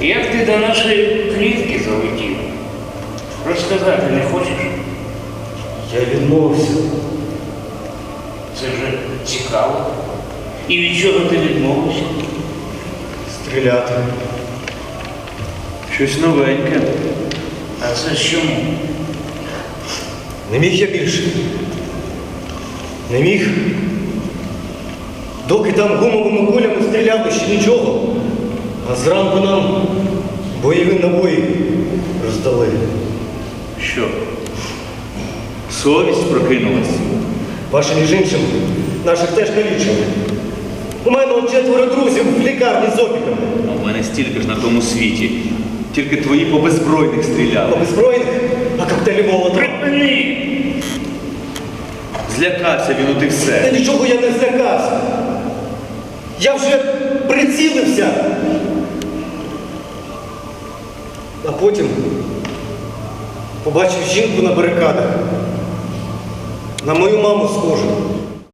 Як ти до нашої клітки залетів? Розказати не хочеш? Я відмовився. Це вже цікаво. І від чого ти відмовився? Стріляти. Щось новеньке. А це ж чому? Не міг я більше. Не міг. Доки там гумовими кулями стріляли ще нічого. А зранку нам бойові набої роздали. Що? Совість прокинулась. Ваші між іншим, наших теж калічили. У мене он четверо друзів в лікарні з опіками. А в мене стільки ж на тому світі. Тільки твої по беззбройних стріляли. беззбройних, а коктейлі молотова. Припини! Злякався він от і Та все. нічого я не злякався. Я вже прицілився. А потім побачив жінку на барикадах. На мою маму схожу.